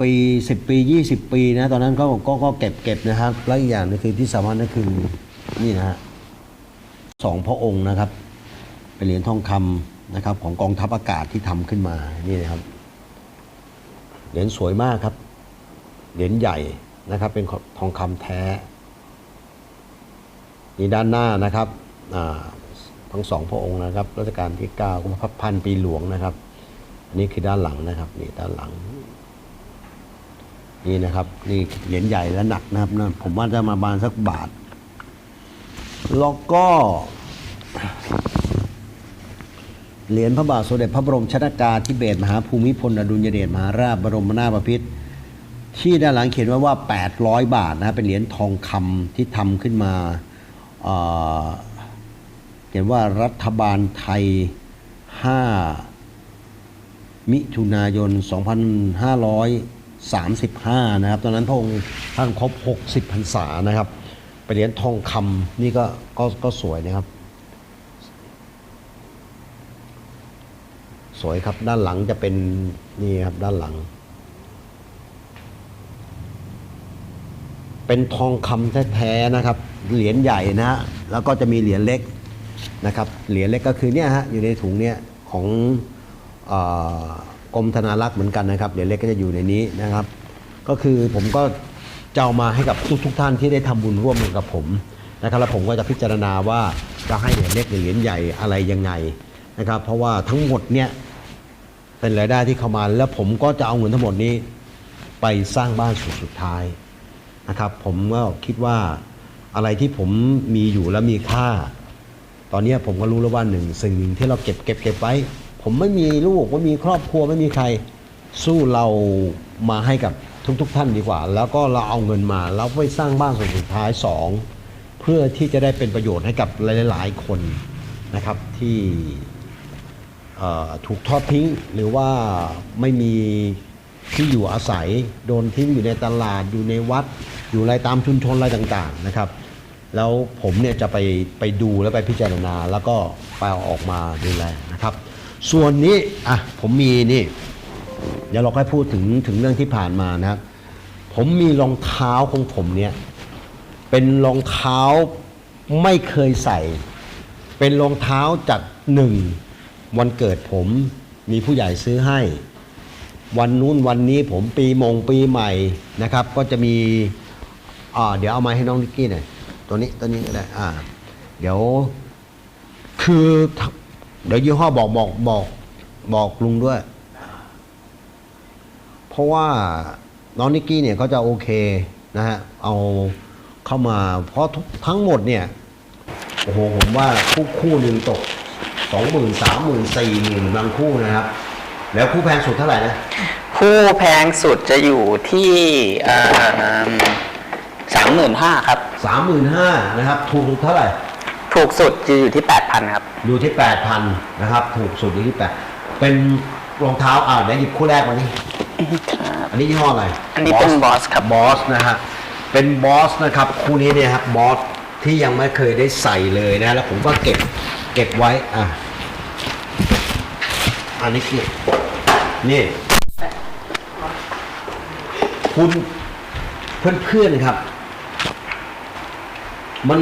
ปีสิบปียี่สิบปีนะตอนนั้นก็ก็ก็เก็บเก็บนะครับแล้วอีกอย่างนึงคือที่สำคัญก็คือนี่นะฮะสองพระองค์นะครับเป็นเหรียญทองคำนะครับ ของกองทัพอากาศที่ทำขึ้นมานี่นะครับเหรียญสวยมากครับเหรียญใหญ่นะครับ เป็นทองคำแท้นี่ด้านหน้านะครับทั้งสองพระองค์นะครับรัชกาลที่เก้าก็พระพันปีหลวงนะครับ อันนี้คือด้านหลังนะครับนี่ด้านหลัง นี่นะครับ นี่เหรียญใหญ่และหนักนะครับนะผมว่าจะมาบานสักบาท แล้วก็เหรียญพระบาทสมเด็จพระบรมชนากาธิเบศรมหาภูมิพลอดุลยเดชมหาราชบรมนาถบพิตรที่ด้านหลังเขียนไว้ว่า 800 บาทนะเป็นเหรียญทองคำที่ทำขึ้นมาเขียนว่ารัฐบาลไทย 5 มิถุนายน 35 นะครับ ตอนนั้นพระองค์ท่านครบ 60พรรษานะครับเป็นเหรียญทองคำนี่ก็ก็ก็สวยนะครับ สวยครับด้านหลังจะเป็นนี่ครับด้านหลัง เป็นทองคำแท้ๆนะครับ เหรียญใหญ่นะฮะแล้วก็จะมีเหรียญเล็กนะครับ เหรียญเล็กก็คือเนี่ยฮะอยู่ในถุงเนี่ยของอ รมธนารักษ์เหมือนกันนะครับเหรียญเล็กก็จะอยู่ในนี้นะครับ ก็คือผมก็จะเอามาให้กับทุกๆท่านที่ได้ทำบุญร่วมกับผมนะครับแล้วผมก็จะพิจารณาว่าจะให้เหรียญเล็กหรือเหรียญใหญ่อะไรยังไงนะครับ เพราะว่าทั้งหมดเนี่ยเป็นรายได้ที่เข้ามา แล้วผมก็จะเอาเงินทั้งหมดนี้ไปสร้างบ้านสุดสุดท้ายนะครับ ผมก็คิดว่าอะไรที่ผมมีอยู่แล้วมีค่า ตอนนี้ผมก็รู้แล้วว่าหนึ่งสิ่งหนึ่งที่เราเก็บเก็บเก็บไว้ ผมไม่มีลูกไม่มีครอบครัวไม่มีใคร สู้เรามาให้กับทุกๆทท่านดีกว่า แล้วก็เราเอาเงินมาแล้วไปสร้างบ้านส่วนสุดท้ายสองเพื่อที่จะได้เป็นประโยชน์ให้กับหลาย ๆ คนนะครับที่ถูกทอดทิ้งหรือว่าไม่มีที่อยู่อาศัยโดนทิ้งอยู่ในตลาดอยู่ในวัด อยู่อะไรตามชุมชนอะไรต่างๆนะครับ แล้วผมเนี่ยจะไปไปดูแล้วไปพิจารณา แล้วก็ไปเอาออกมาดูแลนะครับ ส่วนนี้อะผมมีนี่ เดี๋ยวเราค่อยพูดถึงถึงเรื่องที่ผ่านมานะครับผมมีรองเท้าของผมเนี่ย เป็นรองเท้าไม่เคยใส่ เป็นรองเท้าจากหนึ่งวันเกิดผมมีผู้ใหญ่ซื้อให้ วันนู้นวันนี้ผมปีมงปีใหม่นะครับ ก็จะมีอ่าเดี๋ยวเอามาให้น้องนิกกี้หน่อยตัวนี้ตัวนี้ก็ได้อ่าเดี๋ยวคือ เดี๋ยวยี่ห้อบอกบอกบอกบอกลุงด้วย เพราะว่าน้องนิกกี้เนี่ยเขาจะโอเคนะฮะเอาเข้ามาเพราะทุกทั้งหมดเนี่ยโอ้โหผมว่าคู่คู่หนึ่งตกสองหมื่นสามหมื่นสี่หมื่นบางคู่นะครับ แล้วคู่แพงสุดเท่าไหร่นะ คู่แพงสุดจะอยู่ที่สามหมื่นห้าครับสามหมื่นห้านะครับ ถูกสุดเท่าไหร่ ถูกสุดจะอยู่ที่แปดพันครับ อยู่ที่แปดพันนะครับ ถูกสุดอยู่ที่แปดเป็นรองเท้าอ่าเดี๋ยวหยิบคู่แรกมานี่อันนี้ยี่ห้ออะไร อันนี้เป็น Boss ครับบอสนะฮะเป็นบอสนะครับ คู่นี้เนี่ยครับบอสที่ยังไม่เคยได้ใส่เลยนะ แล้วผมก็เก็บเก็บไว้อะอันนี้คือนี่ คุณเพื่อนๆครับ มัน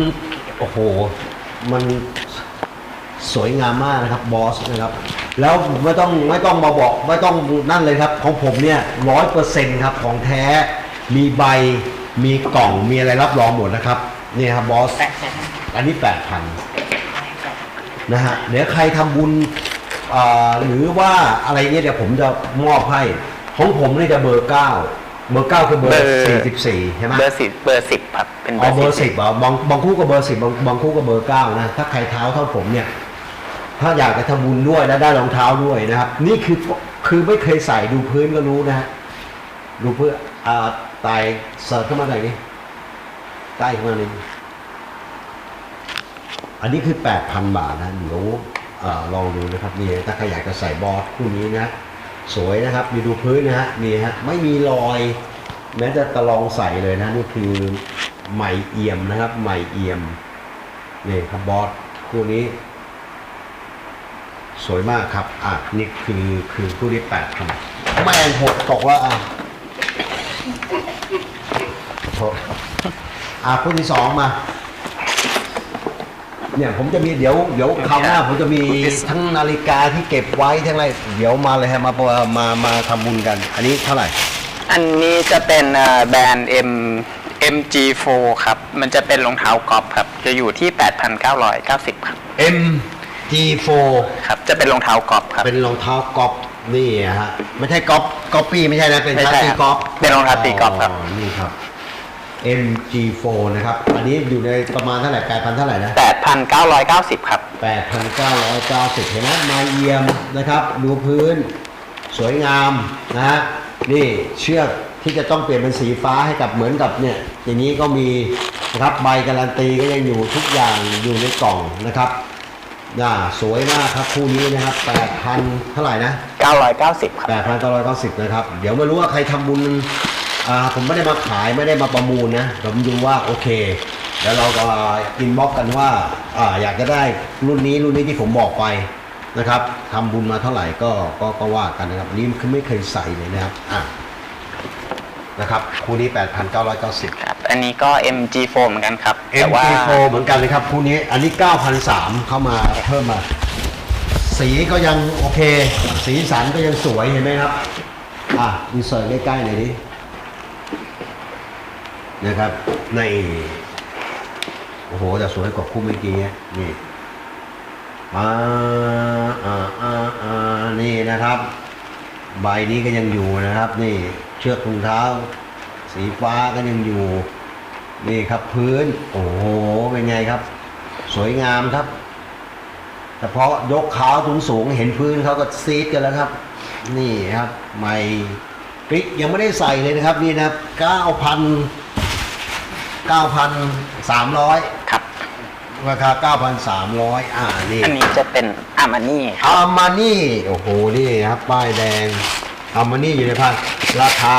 โอ้โห มันสวยงามมากนะครับบอสนะครับ แล้วไม่ต้องไม่ต้องมาบอกไม่ต้องนั่นเลยครับ ของผมเนี่ยร้อยเปอร์เซ็นต์ครับของแท้มีใบมีกล่องมีอะไรรับรองหมดนะครับนี่ครับบอสอันนี้แปดพันนะฮะเดี๋ยวใครทำบุญหรือว่าอะไรเงี้ยเดี๋ยวผมจะมอบให้ ของผมนี่จะเบอร์เก้า เบอร์เก้าคือเบอเบอร์ร์สี่สิบสี่ใช่ไหมเบอร์สิบเบอร์สิบครับเป็นอ๋อเบอร์สิบเหรอบางบางคู่ก็เบอร์สิบบางบางคู่ก็เบอร์เก้านะถ้าใครเท้าเท่าผมเนี่ย ถ้าอยากจะทำบุญด้วยและได้รองเท้าด้วยนะครับ นี่คือคือไม่เคยใส่ดูพื้นก็รู้นะฮะดูเพื่ออ่าตายเสิร์ฟเข้ามาหน่อยนี่ใกล้เข้ามาเลยอันนี้คือแปดพันบาทนะเดี๋ยวอ่าลองดูนะครับนี่ถ้าใครอยากจะใส่บอสคู่นี้นะ สวยนะครับ มีดูพื้นนะฮะนี่ฮะไม่มีรอย แม้จะตะลองใส่เลยนะนี่คือใหม่เอี่ยมนะครับ ใหม่เอี่ยมนี่ครับบอสคู่นี้ สวยมากครับ อะนี่คือคือคู่ที่แปดครับแมงหกตกว่าอะโทอะคู่ที่สองมา เนี่ยผมจะมีเดี๋ยวเดี๋ยวคราวหน้าผมจะมีทั้งนาฬิกาที่เก็บไว้ทั้งอะไรเดี๋ยวมาเลยฮะมามามาทำบุญกัน อันนี้เท่าไหร่ อันนี้จะเป็นเอ่อแบรนด์ M MG4 ครับ มันจะเป็นรองเท้ากอล์ฟครับ จะอยู่ที่ 8,990 ครับ MG4 ครับ จะเป็นรองเท้ากอล์ฟครับ เป็นรองเท้ากอล์ฟนี่ฮะ ไม่ใช่กอล์ฟกอปปี้ไม่ใช่นะ เป็นไม่เท้าใช่ตีครับกอล์ฟเป็นรองเท้าตีกอล์ฟครับ นี่ครับ MG4 นะครับ อันนี้อยู่ในประมาณเท่าไหร่แปดพันเท่าไหร่นะ 8,990 ครับ 8,990 เห็นไหมไม้เยี่ยมนะครับ ดูพื้น สวยงามนะฮะ นี่เชือกที่จะต้องเปลี่ยนเป็นสีฟ้าให้กับเหมือนกับเนี่ย อย่างนี้ก็มีนะครับใบการันตีก็ยังอยู่ทุกอย่างอยู่ในกล่องนะครับน่าสวยมากครับคู่นี้นะครับ8,000เท่าไหร่นะ990 ครับ 8,990 นะครับ เดี๋ยวไม่รู้ว่าใครทำบุญอ่า ผมไม่ได้มาขายไม่ได้มาประมูลนะผมดูว่าโอเคแล้วเราก็อินบ็อกกันว่าอ่าอยากจะได้รุ่นนี้รุ่นนี้ที่ผมบอกไปนะครับทำบุญมาเท่าไหร่ก็ก็ก็ว่ากันนะครับอันนี้คือไม่เคยใส่เลยนะครับอะนะครับคู่นี้ 8,990ครับอันนี้ก็ MG4 เหมือนกันครับแต่ว่า MG4 เหมือนกันเลยครับคู่นี้อันนี้ 9,003เข้ามาเพิ่มมา สีก็ยังโอเค สีสันก็ยังสวยเห็นไหมครับ อะอินเสิร์ตใกล้ๆหน่อยดิ นะครับ ใน โอ้โหแต่สวยกว่าคู่เมื่อกี้นี่นี่อ่าอ่าอ่าอ่านี่นะครับ ใบนี้ก็ยังอยู่นะครับ นี่เชือกรองเท้า สีฟ้าก็ยังอยู่ นี่ครับพื้น โอ้โหเป็นไงครับ สวยงามครับเฉพาะยกเท้าสูงสูงเห็นพื้นเขาก็ซีดกันแล้วครับ นี่ครับไม่กริกยังไม่ได้ใส่เลยนะครับ นี่นะครับเก้าพัน เก้าพันสามร้อยครับ ราคาเก้าพันสามร้อยอ่า นี่อันนี้จะเป็นอามานี่อามานี่ โอ้โห นี่ครับ ป้ายแดงอามานี่อยู่ในพันราคา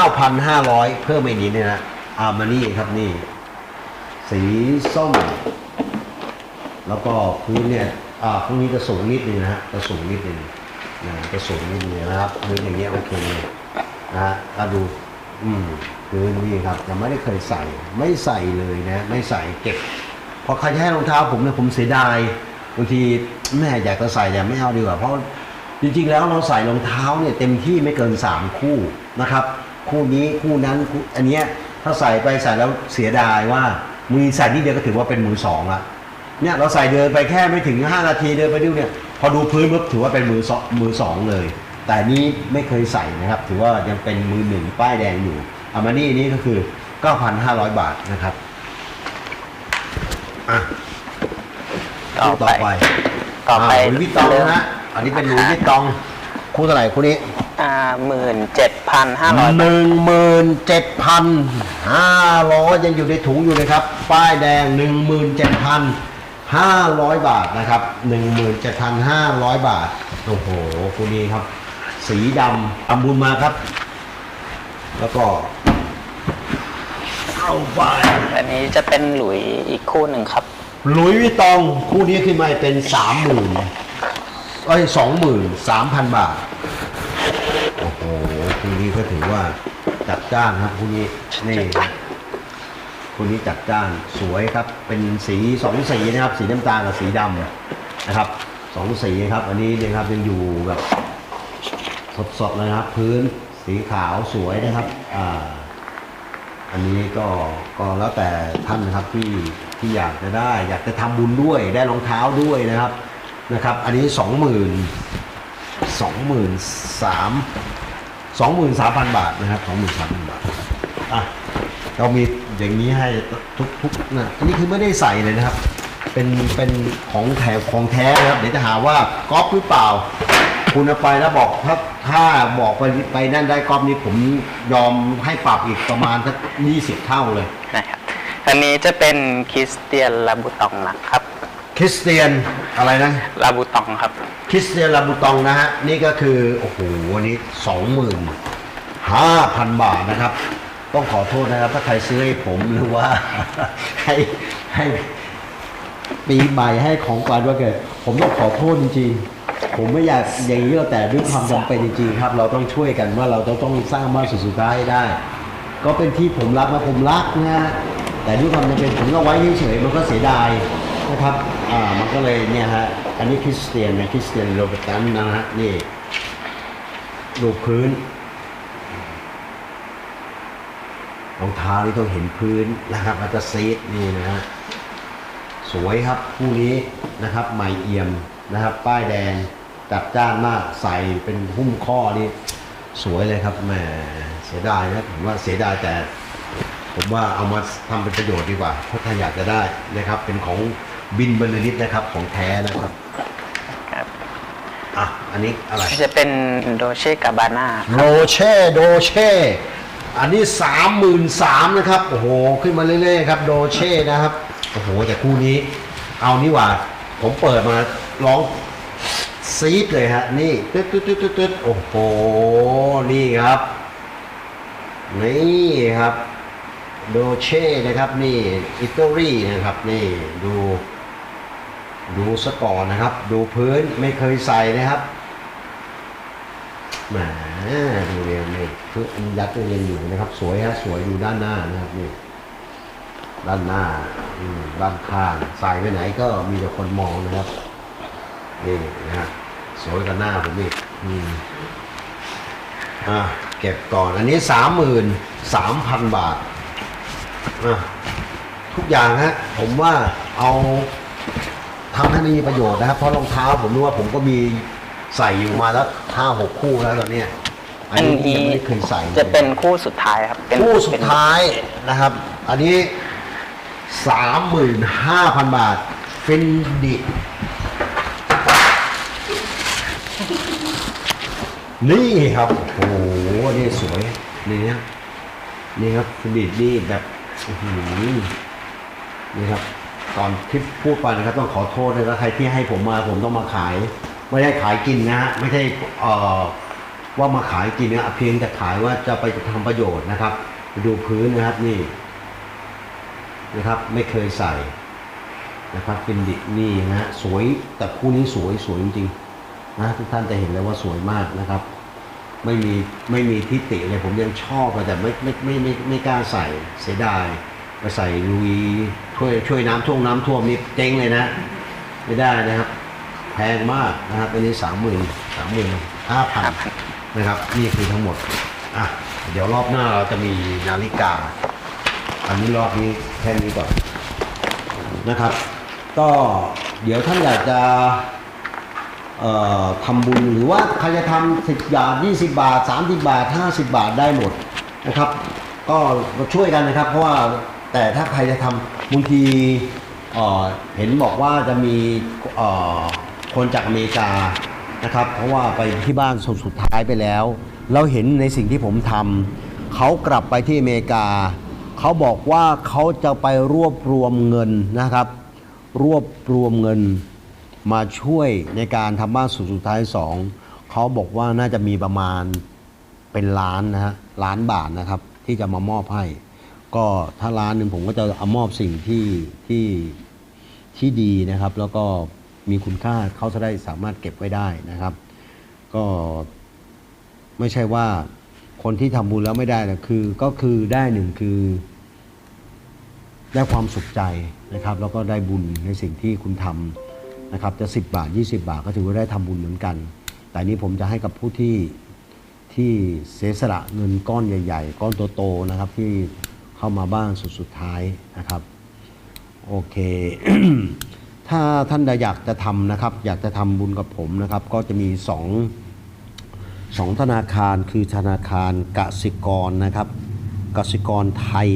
9,500 เพิ่มไปนิดนึงนะอามานี่ครับนี่ สีส้ม แล้วก็พื้นเนี่ย อ่าพวกนี้จะสูงนิดนึงนะฮะจะสูงนิดนึงนะจะสูงนิดนึงนะครับพื้นอย่างเงี้ยโอเคเลยนะฮะถ้าดู อืมพื้นนี่ครับยังไม่ได้เคยใส่ ไม่ใส่เลยนะ ไม่ใส่เก็บพอใครจะให้รองเท้าผมเนี่ยผมเสียดายบางทีแม่อยากจะใส่แต่ไม่เอาดีกว่า เพราะจริงๆแล้วเราใส่รองเท้าเนี่ยเต็มที่ไม่เกินสามคู่นะครับ คู่นี้คู่นั้นคู่อันเนี้ยถ้าใส่ไปใส่แล้วเสียดายว่ามือใส่นิดเดียวก็ถือว่าเป็นมือสองละเนี่ยเราใส่เดินไปแค่ไม่ถึง5นาทีเดินไปดูเนี่ยพอดูพื้นปุ๊บถือว่าเป็นมือสองมือสองเลย แต่อันนี้ไม่เคยใส่นะครับ ถือว่ายังเป็นมือหนึ่งป้ายแดงอยู่อามานี่นี่ก็คือ 9,500 บาทนะครับอะต่อต่อไปไปต่อไปหลุยส์วิตตองนะฮะอันนี้เป็นหลุยส์วิตตองคู่เท่าไหร่คู่นี้อ่าหมื่นเจ็ดพันห้าร้อยหนึ่งหมื่นเจ็ดพันห้าร้อยยังอยู่ในถุงอยู่เลยครับ ป้ายแดงหนึ่งหมื่นเจ็ดพันห้าร้อยบาทนะครับหนึ่งหมื่นเจ็ดพันห้าร้อยบาท โอ้โหคู่นี้ครับ สีดำทำบุญมาครับ แล้วก็เอาไปอันนี้จะเป็นหลุยอีกคู่หนึ่งครับ หลุยส์วิตตองคู่นี้ขึ้นมาเป็นสามหมื่นเอ้ยสองหมื่นสามพันบาท โอ้โหคู่นี้ก็ถือว่าจัดจ้านครับคู่นี้นี่คู่นี้จัดจ้านสวยครับ เป็นสีสองสีนะครับ สีน้ำตาลกับสีดำนะครับสองสีครับ อันนี้นะครับยังอยู่แบบ สดๆเลยนะครับ พื้นสีขาวสวยนะครับอ่าอันนี้ก็ก็แล้วแต่ท่านนะครับที่ที่อยากจะได้ อยากจะทำบุญด้วยได้รองเท้าด้วยนะครับนะครับ อันนี้สองหมื่นสองหมื่นสามสองหมื่นสามพันบาทนะครับสองหมื่นสามพันบาทอะเรามีอย่างนี้ให้ทุกทุกนะอันนี้คือไม่ได้ใส่เลยนะครับ เป็นเป็นของแถวของแท้นะครับ เดี๋ยวจะหาว่าก๊อปหรือเปล่า คุณเอาไปแล้วบอกถ้าถ้าบอกไปไปนั่นได้ก๊อปนี้ผมยอมให้ปรับอีกประมาณสักยี่สิบเท่าเลยนะครับอันนี้จะเป็นคริสเตียนลาบูตองนะครับ คริสเตียนอะไรนะลาบูตองครับ คริสเตียนลาบูตองนะฮะนี่ก็คือโอ้โหวันนี้สองหมื่นห้าพันบาทนะครับ ต้องขอโทษนะครับ ถ้าใครซื้อให้ผมหรือว่า ให้ให้ปีใหม่ให้ของขวัญวันเกิดผมต้องขอโทษจริงๆ ผมไม่อยากอย่างนี้หรอกแต่ด้วยความจำเป็นจริงๆครับ เราต้องช่วยกันว่าเราต้องต้องสร้างบ้านสุดสุดท้ายให้ได้ ก็เป็นที่ผมรักนะผมรักนะฮะแต่ด้วยความจำเป็นผมก็ไว้เฉยๆมันก็เสียดายนะครับอ่ามันก็เลยเนี่ยฮะอันนี้คริสเตียนนะคริสเตียนโรเบร์ตันนะฮะนี่รูปพื้นรองเท้านี่ต้องเห็นพื้นนะครับอาจจะซีดนี่นะฮะสวยครับคู่นี้นะครับใหม่เอี่ยมนะครับ ป้ายแดง จัดจ้านมากใส่เป็นหุ้มข้อนี่สวยเลยครับแหมเสียดายนะผมว่าเสียดายแต่ ผมว่าเอามาทำเป็นประโยชน์ดีกว่าถ้าท่านอยากจะได้นะครับ เป็นของบินบรรลือฤทธิ์นะครับของแท้นะครับครับอะอันนี้อะไรจะเป็นโดเช่กาบาน่าโรเช่โดเช่อันนี้สามหมื่นสามนะครับ โอ้โห ขึ้นมาเรื่อยๆครับโดเช่นะครับ โอ้โห แต่คู่นี้ เอานี่หว่า ผมเปิดมาร้อง ซีดเลยฮะ นี่ตึ๊ดตึ๊ดตึ๊ดตึ๊ดตึ๊ดโอ้โห นี่ครับ นี่ครับ โดเช่นะครับนี่อิตาลีนะครับนี่ดูดูสกก่อนนะครับ ดูพื้นไม่เคยใส่นะครับแหมดูเรียนี่คืออันยัดเรียนอยู่นะครับ สวยฮะสวยดูด้านหน้านะครับนี่ด้านหน้าด้านข้างใส่ไปไหนก็มีแต่คนมองนะครับนี่นะฮะ สวยกับหน้าผมอีกอืมอะเก็บก่อนอันนี้สามหมื่นสามพันบาทอะทุกอย่างฮะผมว่าเอาทำให้มันมีประโยชน์นะครับเพราะรองเท้าผมรู้ว่าผมก็มีใส่อยู่มาแล้วห้าหกคู่แล้วตอนเนี้ยอันอันนี้นี้ยังไม่ได้เคยใส่จะเป็นคู่สุดท้ายครับเป็นคู่สุเป็ดนท้ายนะครับ อันนี้สามหมื่นห้าพันบาท ฟินดิ นี่ครับโอ้โหนี่สวยนี่นะนี่ครับฟินดินี่แบบอื้อหือนี่ครับ ตอนที่พูดไปนะครับ ต้องขอโทษเลยนะใครที่ให้ผมมาผมต้องมาขาย ไม่ได้ขายกินนะฮะไม่ใช่เอ่อว่ามาขายกินนะเพียงแต่ขายว่าจะไปทำประโยชน์นะครับดูพื้นนะครับนี่นะครับ ไม่เคยใส่นะครับเป็นดินี่นะฮะสวยแต่คู่นี้สวยสวยจริง นะทุกท่านจะเห็นแล้วว่าสวยมากนะครับ ไม่มีไม่มีทิฏฐิเลยผมยังชอบแต่ไม่ไม่ไม่ไม่ไม่ไม่กล้าใส่เสียดายไปใส่ลุยช่วยช่วยน้ำท่วมน้ำท่วมนี่เจ๊งเลยนะ ไม่ได้นะครับแพงมากนะครับอันนี้สามหมื่นสามหมื่นห้าพันนะครับนี่คือทั้งหมดอะเดี๋ยวรอบหน้าเราจะมีนาฬิกา อันนี้รอบนี้แค่นี้ก่อนนะครับ ก็เดี๋ยวท่านอยากจะ ทำบุญหรือว่าใครจะทำสิบบาทยี่สิบาทสามสิบาทห้าสิบาทได้หมดนะครับ ก็ช่วยกันนะครับ เพราะว่าแต่ถ้าใครจะทำบางทีเห็นบอกว่าจะมีคนจากอเมริกานะครับ เพราะว่าไปที่บ้านสุดสุดท้ายไปแล้ว เราเห็นในสิ่งที่ผมทำเขากลับไปที่อเมริกา เขาบอกว่าเขาจะไปรวบรวมเงินนะครับ รวบรวมเงิน มาช่วยในการทำบ้านสุดสุดท้ายสองเขาบอกว่าน่าจะมีประมาณเป็นล้านนะฮะล้านบาทนะครับ ที่จะมามอบให้ ก็ถ้าล้านหนึ่งผมก็จะเอามอบสิ่งที่ที่ที่ดีนะครับ แล้วก็มีคุณค่าเขาจะได้สามารถเก็บไว้ได้นะครับ ก็ไม่ใช่ว่าคนที่ทำบุญแล้วไม่ได้นะคือก็คือได้หนึ่งคือ ได้ความสุขใจนะครับ แล้วก็ได้บุญในสิ่งที่คุณทำ นะครับจะ 10 บาท 20 บาทก็ถือว่าได้ทำบุญเหมือนกัน แต่นี้ผมจะให้กับผู้ที่ที่เสียสละเงินก้อนใหญ่ ๆ ก้อนโตๆนะครับที่เข้ามาบ้านสุดสุดท้ายนะครับโอเค ถ้าท่านใดอยากจะทำนะครับ อยากจะทำบุญกับผมนะครับ ก็จะมีสองสองธนาคารคือธนาคารกสิกรนะครับกสิกรไทย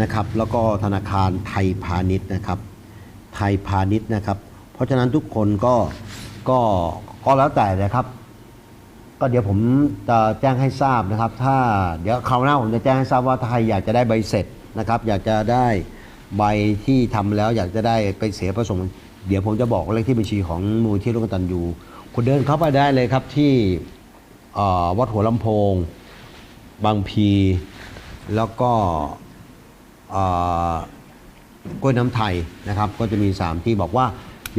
นะครับ แล้วก็ธนาคารไทยพาณิชย์นะครับ ไทยพาณิชย์นะครับ ราะฉะนั้นทุกคนก็ก็ก็แล้วแต่นะครับ ก็เดี๋ยวผมจะแจ้งให้ทราบนะครับ ถ้าเดี๋ยวคราวหน้าผมจะแจ้งให้ทราบว่าถ้าใครอยากจะได้ใบเสร็จนะครับ อยากจะได้ใบที่ทำแล้วอยากจะได้ไปเสียประสงค์เดี๋ยวผมจะบอกเลขที่บัญชีของมูลที่ร่วมกตันยูคุณเดินเข้าไปได้เลยครับที่วัดหัวลำโพง บางพี แล้วก็เอ่อกล้วยน้ำไทยนะครับ ก็จะมี 3 ที่บอกว่า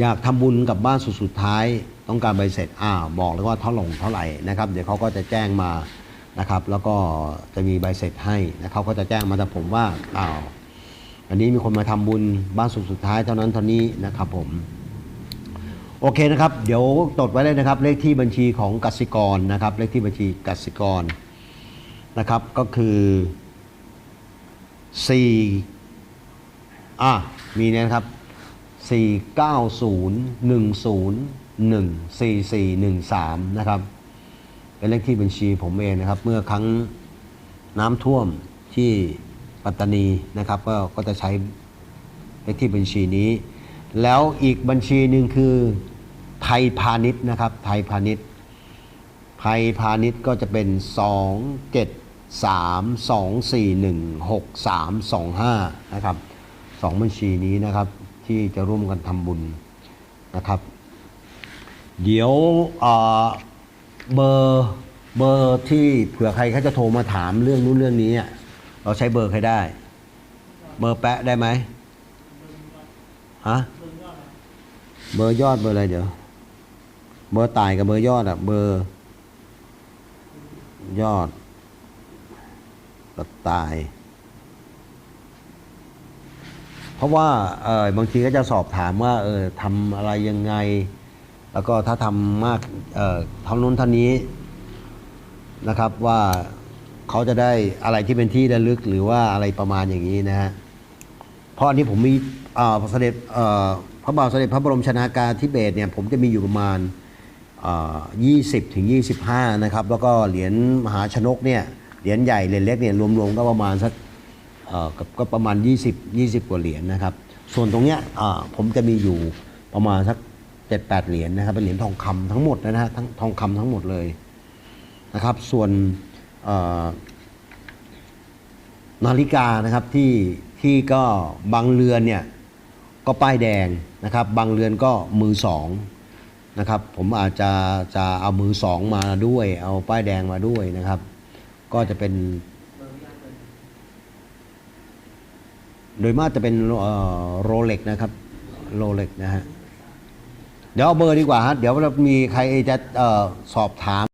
อยากทำบุญกับบ้านสุดสุดท้ายต้องการใบเสร็จอ่าบอกเลยว่าเท่าลงเท่าไหร่นะครับเดี๋ยวเขาก็จะแจ้งมานะครับ แล้วก็จะมีใบเสร็จให้นะเขาก็จะแจ้งมาแต่ผมว่าอ้าวอันนี้มีคนมาทำบุญบ้านสุขสุดท้ายเท่านั้นเท่านี้นะครับผมโอเคนะครับ เดี๋ยวจดไว้เลยนะครับ เลขที่บัญชีของกสิกรนะครับ เลขที่บัญชีกสิกรนะครับก็คือ4อะมีเนี่ยนะครับ 490101441นะครับ เป็นเลขที่บัญชีผมเองนะครับ เมื่อครั้งน้ำท่วมที่ปัตตานีนะครับ ก็ก็จะใช้เลขที่บัญชีนี้ แล้วอีกบัญชีหนึ่งคือไทยพาณิชย์นะครับ ไทยพาณิชย์ ไทยพาณิชย์ก็จะเป็น 2 7 3 2 4 1 6 3 2 5 นะครับ สองบัญชีนี้นะครับ ที่จะร่วมกันทำบุญนะครับ เดี๋ยวเบอร์เบอร์ที่เผื่อใครเขาจะโทรมาถามเรื่องนู้นเรื่องนี้ เราใช้เบอร์ใครได้ เบอร์แปะได้ไหมฮะเบอร์ยอดเบอร์อะไรเดี๋ยว เบอร์ตายกับเบอร์ยอดอะเบอร์ ยอดกับตาย เพราะว่าเออบางทีก็จะสอบถามว่าเออทำอะไรยังไง แล้วก็ถ้าทำมากเออเท่านู้นเท่านี้นะครับว่าเขาจะได้อะไรที่เป็นที่ระลึกหรือว่าอะไรประมาณอย่างนี้นะฮะเพราะอันนี้ผมมีเออเสด็จเออพระบาทสมเด็จพระบรมชนากาธิเบศเนี่ยผมจะมีอยู่ประมาณยี่สิบถึงยี่สิบห้านะครับ แล้วก็เหรียญมหาชนกเนี่ยเหรียญใหญ่เหรียญเล็กเนี่ยรวมๆก็ประมาณสัก ก็ก็ประมาณ 20 20 กว่าเหรียญนะครับ ส่วนตรงเนี้ยผมจะมีอยู่ประมาณสัก7 8เหรียญนะครับเป็นเหรียญทองคำทั้งหมดนะฮะทั้งทองคำทั้งหมดเลยนะครับ ส่วนนาฬิกานะครับที่ที่ก็บางเรือนเนี่ยก็ป้ายแดงนะครับ บางเรือนก็มือสองนะครับ ผมอาจจะจะเอามือสองมาด้วย เอาป้ายแดงมาด้วยนะครับ ก็จะเป็น โดยมากจะเป็นโรเล็กนะครับโรเล็กนะฮะ เดี๋ยวเอาเบอร์ดีกว่าฮะ เดี๋ยวเรามีใครจะสอบถาม